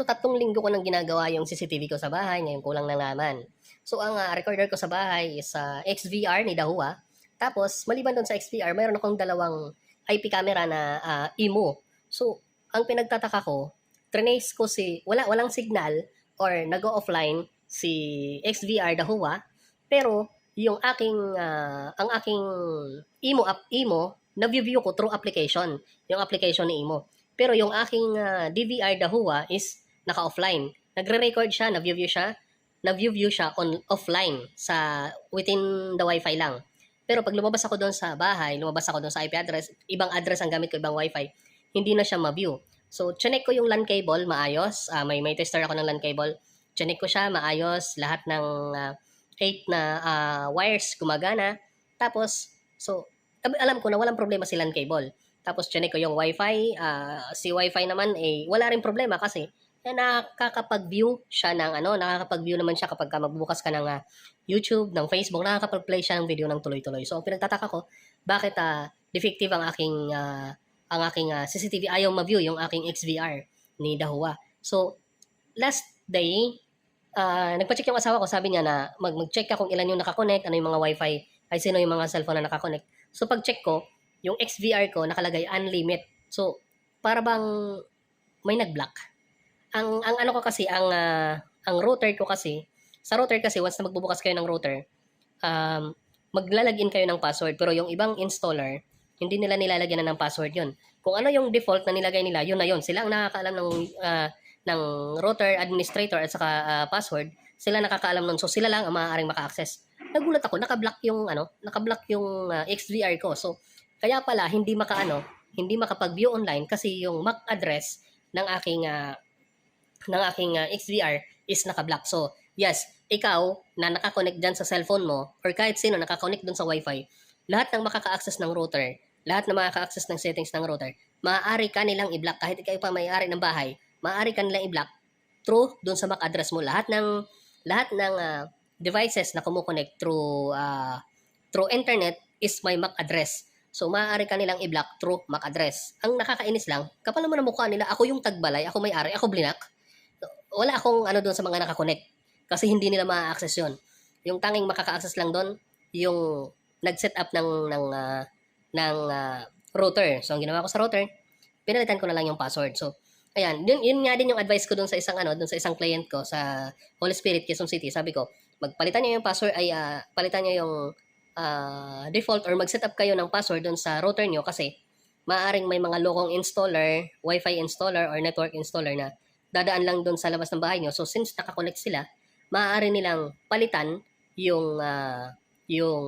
So, tatlong linggo ko nang ginagawa yung CCTV ko sa bahay, ngayon kulang na naman. So, ang ah, recorder ko sa bahay is sa XVR ni Dahua. Tapos, maliban doon sa XVR, mayroon akong dalawang IP camera na ah, IMO. So, ang pinagtataka ko, trinace ko si, wala, walang signal or nag offline si XVR Dahua, pero yung aking, ah, ang aking IMO app, IMO, na-view ko through application, yung application ni IMO. Pero yung aking ah, DVR Dahua is naka-offline. Nagre-record siya, na-view siya, na-view siya on offline sa within the wifi lang. Pero pag lumabas ako doon sa bahay, lumabas ako doon sa IP address, ibang address ang gamit ko, ibang wifi, hindi na siya ma-view. So, chinek ko yung LAN cable, maayos. Ah, may, may tester ako ng LAN cable. Chinek ko siya, maayos. Lahat ng 8 na ah, wires gumagana. Tapos, so, alam ko na walang problema si LAN cable. Tapos, chinek ko yung wifi. ah, si wifi naman, eh, wala rin problema kasi eh, nakakapag-view siya ng ano, nakakapag-view naman siya kapag ka magbubukas ka ng ah, YouTube, ng Facebook, nakakapag-play siya ng video ng tuloy-tuloy. So, pinagtataka ko, bakit ah, defective ang aking ah, ang aking ah, CCTV ayaw ma-view yung aking XVR ni Dahua. So, last day, ah, nagpa-check yung asawa ko, sabi niya na mag- mag-check ka kung ilan yung nakakonect, ano yung mga wifi, ay sino yung mga cellphone na nakakonect. So, pag-check ko, yung XVR ko nakalagay unlimit. So, para bang may nag-block. Ang ang ano ko kasi, ang ah, ang router ko kasi, sa router kasi once na magbubukas kayo ng router, um, maglalagin kayo ng password pero yung ibang installer, hindi nila nilalagyan na ng password yun. Kung ano yung default na nilagay nila, yun na yun. Sila ang nakakaalam ng ah, ng router administrator at saka ah, password, sila nakakaalam nun. So sila lang ang maaaring maka-access. Nagulat ako, naka-block yung ano, naka-block yung ah, XVR ko. So kaya pala hindi makaano, hindi makapag-view online kasi yung MAC address ng aking ah, ng aking ah, XVR is naka-block. So, yes, ikaw na nakakonect dyan sa cellphone mo or kahit sino nakakonect dun sa wifi, lahat ng makaka-access ng router, lahat na makaka-access ng settings ng router, maaari ka nilang i-block kahit ikaw pa may-ari ng bahay, maaari ka nilang i-block through dun sa MAC address mo. Lahat ng lahat ng ah, devices na kumukonect through ah, through internet is my MAC address. So, maaari ka nilang i-block through MAC address. Ang nakakainis lang, kapal naman ang mukha nila, ako yung tagbalay, ako may-ari, ako blinak. Wala akong ano doon sa mga nakakonect. Kasi hindi nila ma-access yon. Yung tanging makaka-access lang doon, yung nag-set up ng, ng, ah, ng ah, router. So, ang ginawa ko sa router, pinalitan ko na lang yung password. So, ayan, yun, yun nga din yung advice ko doon sa isang ano, doon sa isang client ko sa Holy Spirit Quezon City. Sabi ko, magpalitan niyo yung password ay ah, palitan niyo yung ah, default or mag-set up kayo ng password doon sa router niyo kasi maaring may mga lokong installer, wifi installer or network installer na dadaan lang doon sa labas ng bahay niyo. So since nakakonect sila, maaari nilang palitan yung ah, yung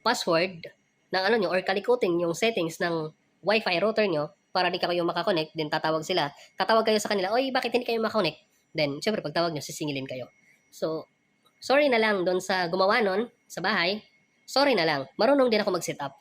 password ng ano nyo or kalikutin yung settings ng wifi router nyo para di ka kayo makakonect, then tatawag sila. Tatawag kayo sa kanila, oy, bakit hindi kayo makakonect? Then, syempre, pagtawag nyo, sisingilin kayo. So, sorry na lang doon sa gumawa nun, sa bahay. Sorry na lang. Marunong din ako mag-set up.